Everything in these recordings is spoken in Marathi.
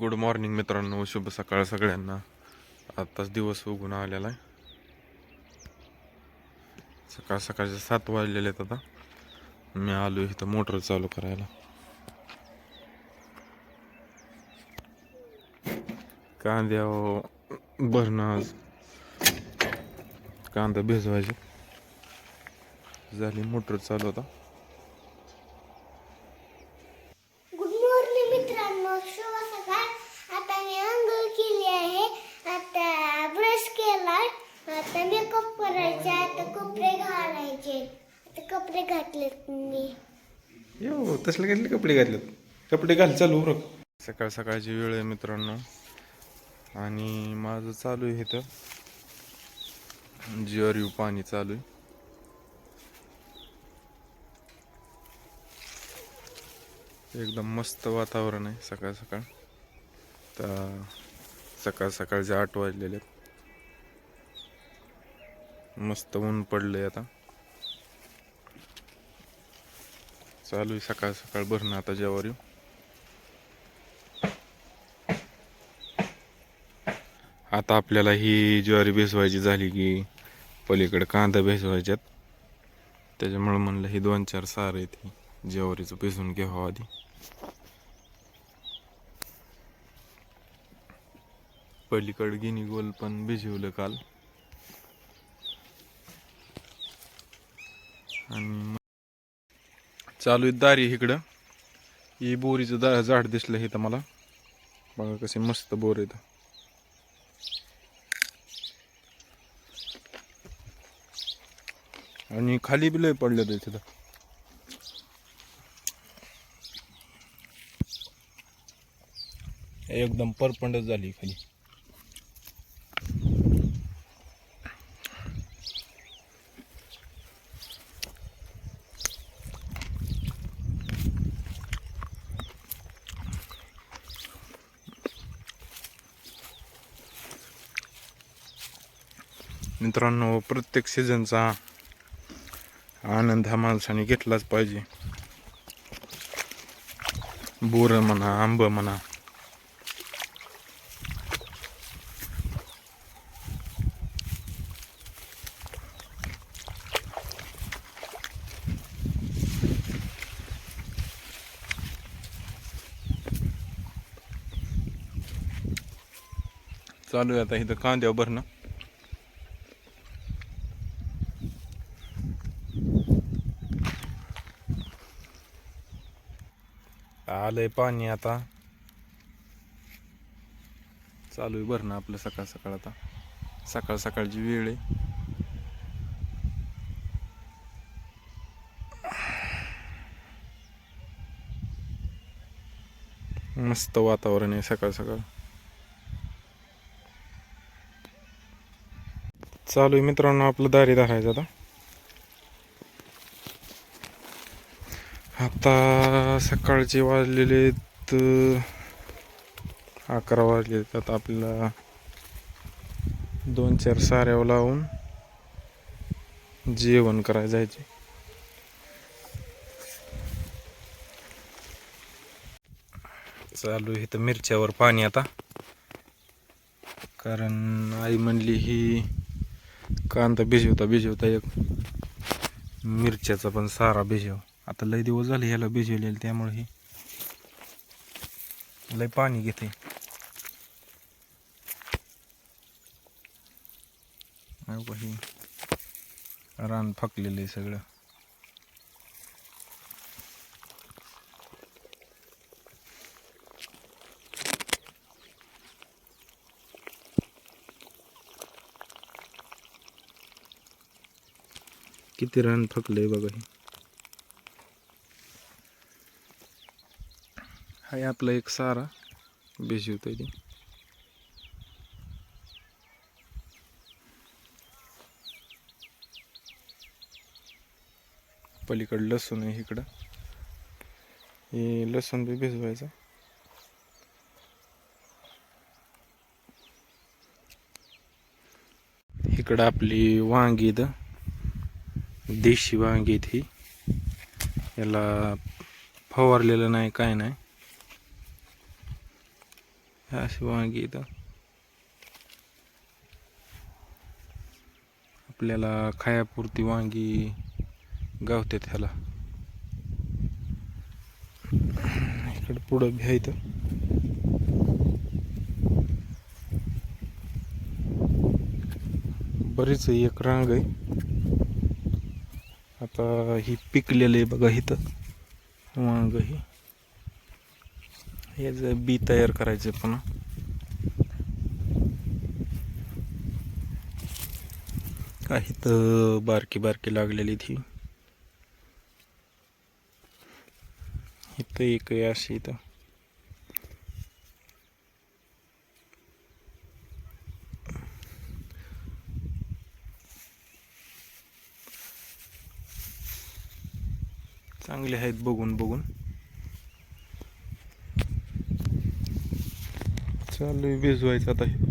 गुड मॉर्निंग मित्रांनो. शुभ सकाळ सगळ्यांना. आत्ताच दिवस उगून आलेला आहे. सकाळ सकाळचे सात वाजलेले आहेत आता. मी आलो इथं मोटर चालू करायला. कांद्या भरणं आज. कांदा भिजवायचे. झाली मोटर चालू आता गुड मॉर्निंग मित्रांनो शुभ सकाळ आता मी अंघोळ केली आहे आता ब्रश केलाय आता मेकअप करायचे आता कपडे घालायचे आता कपडे घातलेत मी. यो तसले घातले कपडे घातलेत? कपडे घाल चालू रख सकाळ सकाळची वेळ आहे मित्रांनो. आणि माझं चालू आहे इथं. जिअर पाणी चालू आहे. एकदम मस्त वातावरण आहे सकाळ सकाळ. तर सकाळ सकाळचे आठ वाजलेले आहेत. मस्त ऊन पडलंय आता. चालू आहे. सकाळ सकाळ भरणं आता जेवारी आता आपल्याला ही ज्वारी भिजवायची झाली की पलीकडे कांदा भेसवायच्यात. त्याच्यामुळे म्हणलं ही दोन चार सार आहेत ही. ज्वारीचं भेसून घ्यावं आधी. पलीकडे गिनी गोल पण भिजवलं काल. आणि मग चालू आहे दारी इकडं. ही बोरीचं दा झाड दिसलं हे तर मला. बघा कसे मस्त बोर आहेत आणि खाली बी लय पडलं ते तिथं एकदम परपंडच झाली खाली. मित्रांनो प्रत्येक सीझनचा आनंद हा माणसाने घेतलाच पाहिजे. बोर म्हणा आंब म्हणा. चालू आहे आता इथं कांद्यावर भरणं. आलंय पाणी आता. चालू आहे भरणं आपलं सकाळ सकाळ आता. सकाळ सकाळची वेळ आहे. मस्त वातावरण आहे सकाळ सकाळ. चालू आहे मित्रांनो आपलं दारी धरायचं आता. आता सकाळचे वाजलेले आहेत, अकरा वाजले आहेत. आता आपल्याला दोन चार साऱ्यावर लावून जेवण करायला जायचे. चालू आहे तर मिरच्यावर पाणी आता. कारण आई म्हणली ही कांदा भिजवता भिजवता एक मिरच्याचा पण सारा भिजव. आता लय दिवस झाले ह्याला भिजवलेलं त्यामुळे हे लय पाणी घेते. हे रान फकलेलं आहे सगळं. किती रान फकलंय बघा हे. हा आपला एक सारा. भिजवतोय ते. पलीकडं लसूण आहे इकडं. हे लसूण बी भिजवायचं. इकडं आपली वांगी देशी वांगी ही. याला फवारलेलं नाही काय नाही. अशी वांगी इथं आपल्याला खायापुरती वांगी गावते ह्याला इकडं पुढं भ्या इथं. बरीच एक रांग आहे. आता ही पिकलेलं आहे बघा इथं. वांग ही. याचं बी तयार करायचं पण. काही तर बारकी बारकी लागलेली ती. इथं एक अशी इथं. चांगले आहेत बघून बघून. चालू आहे भिजवायचं आता हे.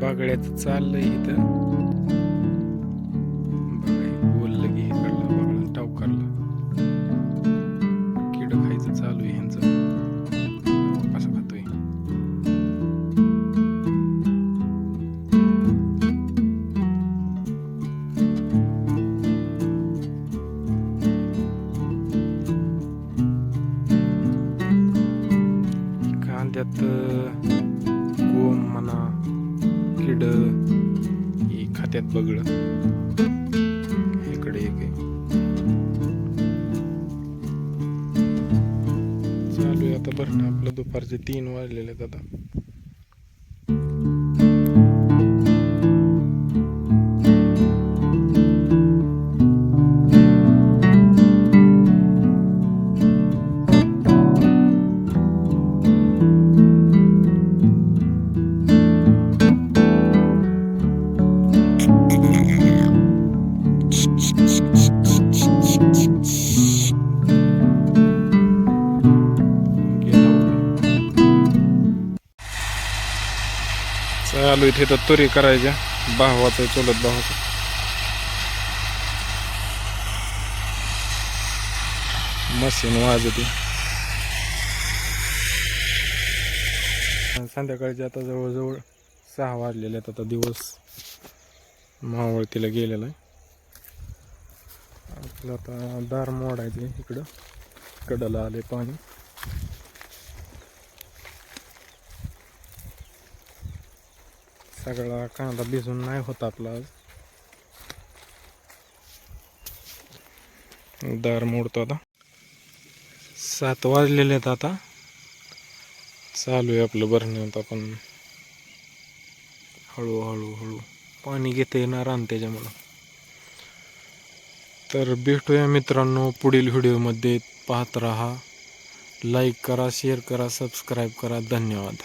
बागड्याचं चाललंय इथं. ही खात्यात इकडे एक आहे. चालू आहे आता भरणं. आपलं दुपारचे तीन वाजलेले आहेत आता. चालू इथे तर तुरी करायच्या. भावाचं चोलत भावाचं. मशीन वाजते. संध्याकाळचे आता जवळजवळ सहा वाजलेले आहेत आता दिवस मावळतीला गेलेला आहे. आपलं आता दार मोडायचे इकडं. कडला आले पाणी. सगळा कांदा भिजून नाही होत आपला दार मोडतो आता. सात वाजलेले आहेत आता. चालू आहे आपलं भरण्यात आपण. हळूहळू हळू. पाणी घेता येणार आणि त्याच्यामुळं. तर भेटूया मित्रांनो पुढील व्हिडिओमध्ये. पाहत राहा. लाईक करा शेअर करा सबस्क्राईब करा. धन्यवाद.